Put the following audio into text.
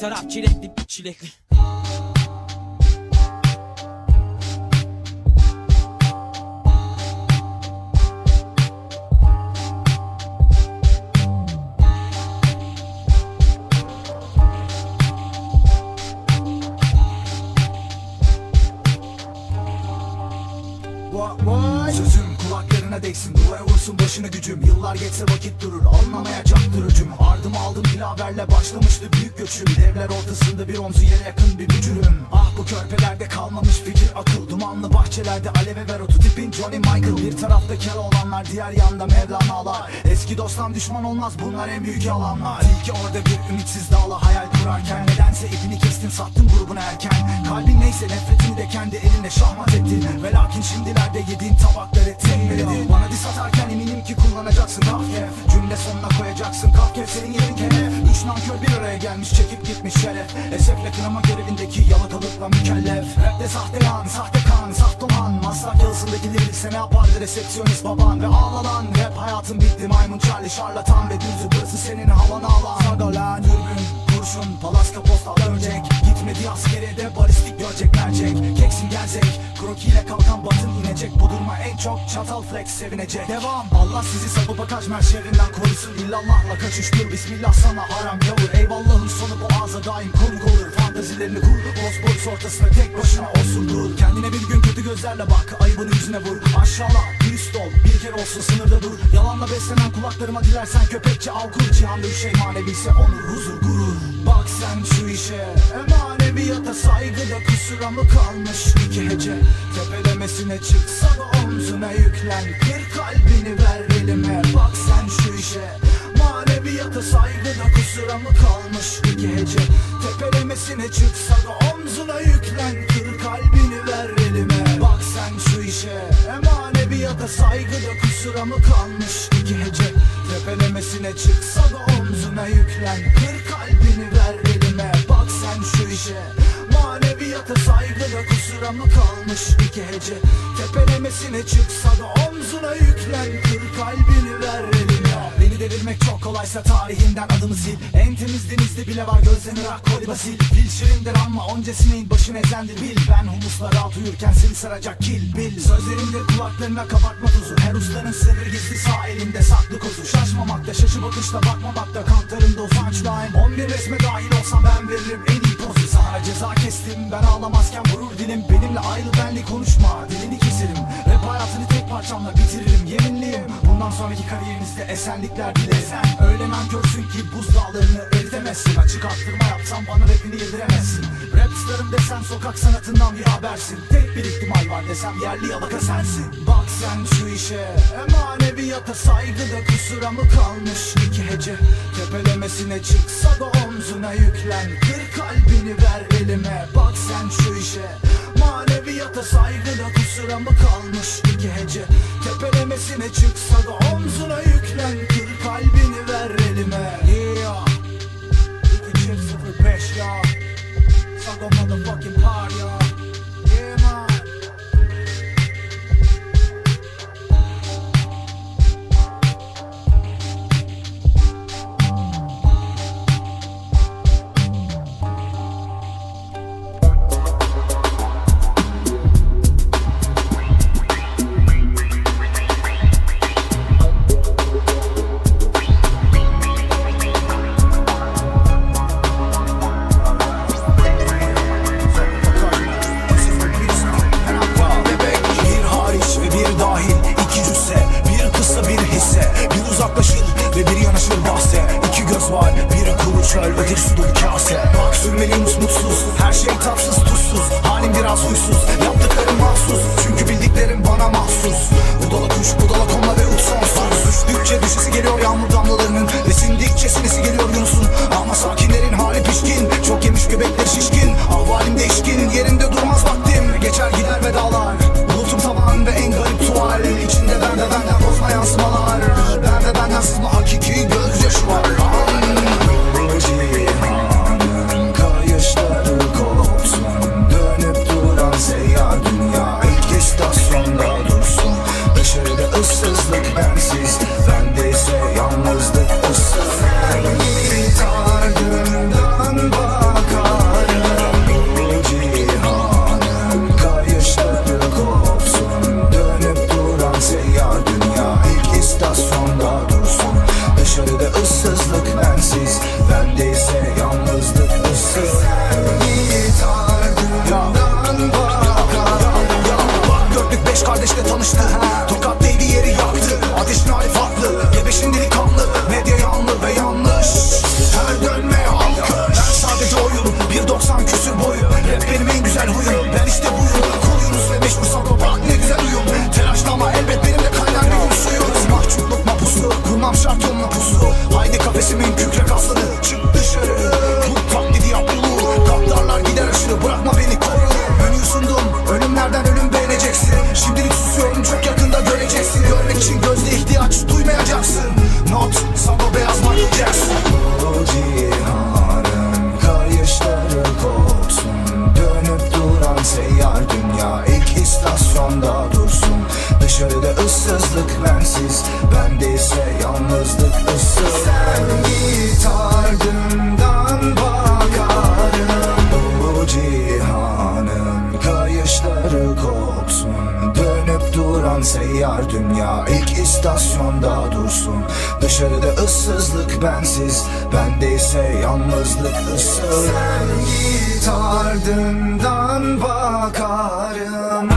Taraf çilekli çilekli. Sözüm kulaklarına değsin Duvara vursun başını gücüm. Yıllar geçse vakit durur Anlamayacaktır hücum Ardım aldım bir haberle başlamıştı büyük göçüm. Devler ortasında bir omzu yere yakın bir bücürüm. Ah bu körpelerde kalmamış fikir akıl Dumanlı bahçelerde aleve ver otu tipin Johnny Michael. Bir tarafta kel olanlar diğer yanda Mevlana'lar Eski dosttan düşman olmaz bunlar en büyük yalanlar. İyi ki orada bir ümitsiz dağla hayal kurarken Nedense ipini kestin sattın grubuna erken. Kalbin neyse nefretini de kendi eline şahmat ettin. Ve lakin şimdilerde yediğin tabakları tembeledin Bana dis atarken eminim ki kullanacaksın kafkef Cümle sonuna koyacaksın kafkef senin yerin kene Üç nankör bir araya gelmiş çekip gitmiş şeref. Esefle kınama görevindeki yalakalıkla mükellef. Rapte sahte yan, sahte kan, sahte olan. Maslak yazısındaki lirikse ne yapardı resepsiyonist baban Ve ağlanan. Rap hayatım bitti maymun Charlie şarlatan ve düzü. Burası senin havana alan. Saga lan dürbün, kurşun, palaska postal örcek Gitmedi askere de balistik görecek mercek Keksin gelecek, krokiyle kalkan batın inecek. Bu duruma en çok çatal flex sevinecek. Devam, Allah sizi sapı bakaj şerrinden korusun. İllallahla kaçıştır, bismillah sana haram yavur. Eyvallahın sonu boğaza daim konuk olur. Fantazilerini kur, Bosporus ortasına tek başına olsun dur. Kendine bir gün kötü gözlerle bak, ayıbını yüzüne vur. Aşağıla, dürüst ol, bir kere olsun sınırda dur. Yalanla beslenen kulaklarıma dilersen köpekçe av kur Cihanda üç şey maneviyse onur, huzur, gurur. Bak sen şu işe, saygıda kusura mı kalmış iki hece Tepelemesine çıksa da omzuna yüklen. Kır kalbini ver elime, bak sen şu işe. Maneviyata saygıda kusura mı kalmış iki hece Tepelemesine çıksa da omzuna yüklen. Kır kalbini ver elime Bak sen şu işe. Emaneviyata saygıda kusura mı kalmış iki hece Tepelemesine çıksa da omzuna yüklen. Kır kalbini ver elime Bak sen şu işe Maneviyata saygıda kusura mı kalmış iki hece Tepelemesine çıksa da omzuna yüklen Kır kalbini ver elime. Beni devirmek çok kolaysa tarihinden adımı sil. En temiz denizde bile var gözlerini rakoli basil Fil şirindir ama onca sineğin başını ezendir bil Ben humuslara alt uyurken seni saracak kil bil. Sözlerimdir kulaklarına kabartma tuzu. Her ustanın sırrı gizli sağ elinde saklı kozu. Şaşmamakta şaşı bakışla bakmamakta Kantarımda o punchline 11 resme dahil olsam ben veririm en iyi Sana ceza kestim ben ağlamazken vurur dilim. Benimle ayrı benli konuşma dilini keserim. Rap hayatını tek parçamla bitiririm yeminliyim. Bundan sonraki kariyerinizde esenlikler dilesen Öyle nankörsün ki buz dağlarını eritemezsin Açık arttırma yapsam bana rapini yediremezsin. Rap starım desen sokak sanatından bir habersin. Tek bir ihtimal var desem yerli yalaka sensin. Bak sen şu işe emaneviyata saygıda kusura mı kalmış iki hece. Tepelemesine çıksa da omzuna yüklen Kır kalbini ver elime. Bak sen şu işe Maneviyata saygıda kusura mı kalmış iki hece. Tepelemesine çıksa da omzuna yüklen Kır kalbini ver elime. Yeah. 2.05 ya. Sago motherfucking hard ya Kafesimin kükrek aslanı Çık dışarı. Kurt taklidi yap yolu Kaplarlar gider aşırı. Bırakma beni koru. Menüyü sundum Ölümlerden ölüm beğeneceksin. Şimdilik susuyorum çok yakında göreceksin. Görmek için gözle ihtiyaç duymayacaksın. Not Sago beyaz Michael Jackson seyyar dünya. İlk istasyonda dursun. Dışarıda ıssızlık bensiz. Bende ise yalnızlık ıssız. Sen git ardından bakarım